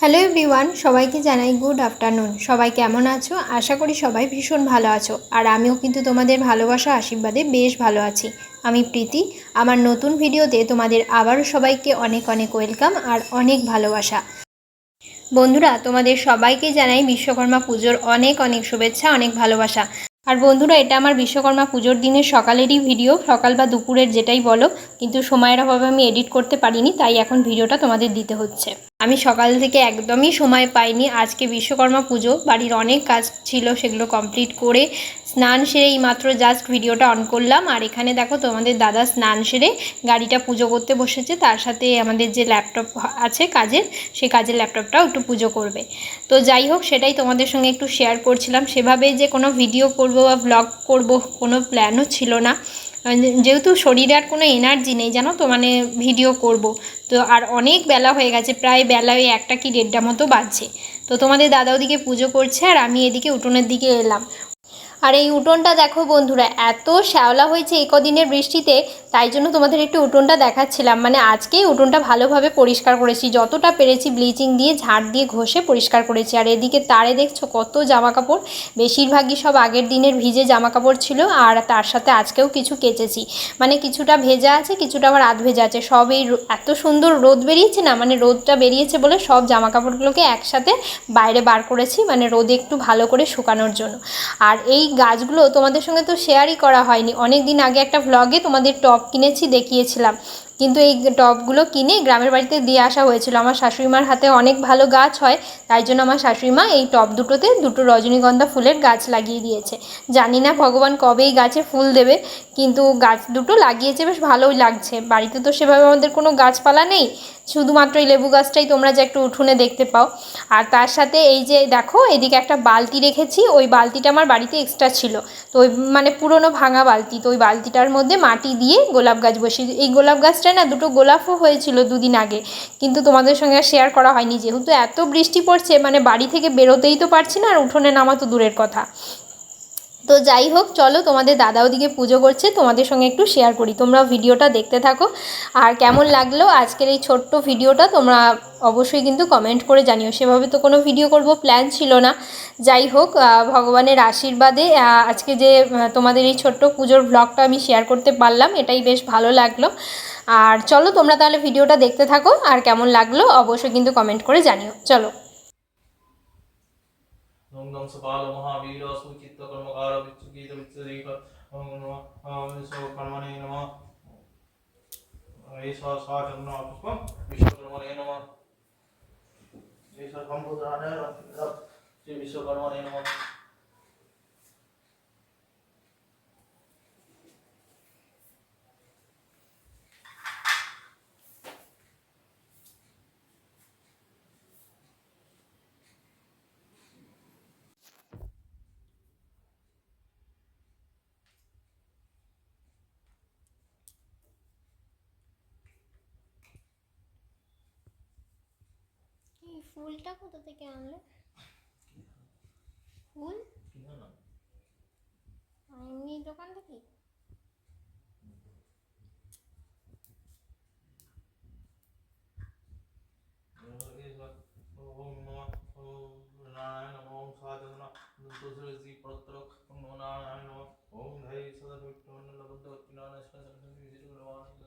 Hello everyone সবাইকে জানাই good afternoon সবাই কেমন আছো? আশা করি সবাই ভীষণ ভালো আছো। আর আমিও কিন্তু তোমাদের ভালোবাসা, আশীর্বাদে বেশ ভালো আছি। আমি প্রীতি। আমার নতুন ভিডিওতে তোমাদের আবারও সবাইকে অনেক অনেক ওয়েলকাম আর অনেক ভালোবাসা। বন্ধুরা, তোমাদের সবাইকে জানাই বিশ্বকর্মা পুজোর অনেক অনেক শুভেচ্ছা, অনেক ভালোবাসা। আর বন্ধুরা, এটা আমার বিশ্বকর্মা পুজোর দিনের সকালেরই ভিডিও। সকাল বা দুপুরের যেটাই বলো, কিন্তু সময়ের অভাবে আমি এডিট করতে পারিনি, তাই এখন ভিডিওটা তোমাদের দিতে হচ্ছে। আমি সকাল থেকে একদমই সময় পাইনি। আজকে বিশ্বকর্মা পুজো, বাড়ির অনেক কাজ ছিল, সেগুলো কমপ্লিট করে স্নান সেরে এই মাত্র জাস্ট ভিডিওটা অন করলাম। আর এখানে দেখো তোমাদের দাদা স্নান সেরে গাড়িটা পুজো করতে বসেছে। তার সাথে আমাদের যে ল্যাপটপ আছে কাজের সেই কাজের ল্যাপটপটাও একটু পুজো করবে। তো যাই হোক, সেটাই তোমাদের সঙ্গে একটু শেয়ার করছিলাম। সেভাবে যে কোনো ভিডিও করব বা ব্লগ করব, কোনো প্ল্যানও ছিল না। যেহেতু শরীরে আর কোনো এনার্জি নেই, জানো তো মানে ভিডিও করব। তো আর অনেক বেলা হয়ে গেছে, প্রায় বেলা ওই একটা কি দেড়টা মতো বাজছে। তো তোমাদের দাদা ওদিকে পুজো করছে, আর আমি এদিকে উঠোনের দিকে এলাম। আর এই উঠোনটা দেখো বন্ধুরা, এত শ্যাওলা হয়েছে এই কদিনের বৃষ্টিতে, তাই জন্য তোমাদের একটু উঠোনটা দেখাচ্ছিলাম। মানে আজকেই উঠোনটা ভালোভাবে পরিষ্কার করেছি, যতটা পেরেছি ব্লিচিং দিয়ে, ঝাড় দিয়ে ঘষে পরিষ্কার করেছি। আর এদিকে তারে দেখছ কত জামা কাপড় বেশিরভাগই সব আগের দিনের ভিজে জামা কাপড় ছিল, আর তার সাথে আজকেও কিছু কেচেছি। মানে কিছুটা ভেজা আছে, কিছুটা আবার আধ ভেজা আছে। সব এই এত সুন্দর রোদ বেরিয়েছে না মানে রোদটা বেরিয়েছে বলে সব জামা কাপড়গুলোকে একসাথে বাইরে বার করেছি মানে রোদে একটু ভালো করে শুকানোর জন্য। আর এই গাছগুলো তোমাদের সঙ্গে তো শেয়ারই করা হয়নি। অনেক দিন আগে একটা ভ্লগে তোমাদের টপ কিনেছি, দেখিয়েছিলাম। কিন্তু এই টবগুলো কিনে গ্রামের বাড়িতে দিয়ে আসা হয়েছিল। আমার শাশুড়িমার হাতে অনেক ভালো গাছ হয়, তাই জন্য আমার শাশুড়িমা এই টব দুটোতে দুটো রজনীগন্ধা ফুলের গাছ লাগিয়ে দিয়েছে। জানি না ভগবান কবে এই গাছে ফুল দেবে, কিন্তু গাছ দুটো লাগিয়েছে, বেশ ভালোই লাগছে। বাড়িতে তো সেভাবে আমাদের কোনো গাছপালা নেই, শুধুমাত্র এই লেবু গাছটাই তোমরা যে একটু উঠোনে দেখতে পাও। আর তার সাথে এই যে দেখো, এদিকে একটা বালতি রেখেছি, ওই বালতিটা আমার বাড়িতে এক্সট্রা ছিল। তো ওই মানে পুরনো ভাঙা বালতি, তো ওই বালতিটার মধ্যে মাটি দিয়ে গোলাপ গাছ বসিয়ে, এই গোলাপ গাছটায় না, দুটো গোলাপও হয়েছিল দুদিন আগে। কিন্তু তোমাদের সঙ্গে শেয়ার করা হয়নি, যেহেতু এত বৃষ্টি পড়ছে মানে বাড়ি থেকে বেরোতেই তো পারছি না, আর উঠোনে নামা তো দূরের কথা। তো যাই হোক, চলো তোমাদের দাদা ওদিকে পুজো করছে, তোমাদের সঙ্গে একটু শেয়ার করি। তোমরা ভিডিওটা দেখতে থাকো। আর কেমন লাগল আজকের এই ছোট্ট ভিডিওটা, তোমরা অবশ্যই কিন্তু কমেন্ট করে জানিও। সেভাবে তো কোনো ভিডিও করব প্ল্যান ছিল না। যাই হোক ভগবানের আশীর্বাদে আজকে যে তোমাদের এই ছোট্ট পুজোর ব্লগটা আমি শেয়ার করতে পারলাম, এটাই বেশ ভালো লাগল। আর চলো তোমরা তাহলে ভিডিওটা দেখতে থাকো, আর কেমন লাগল অবশ্যই কিন্তু কমেন্ট করে জানিও। চলো। বিশ্বকর্মণে নম। ফুলটা কোথা থেকে আনলে ফুল এমনি দোকান থেকে ॐ धै सदा विष्णुर्नलबद्धवत्किनानश्च सर्वं विजितुर्वाणि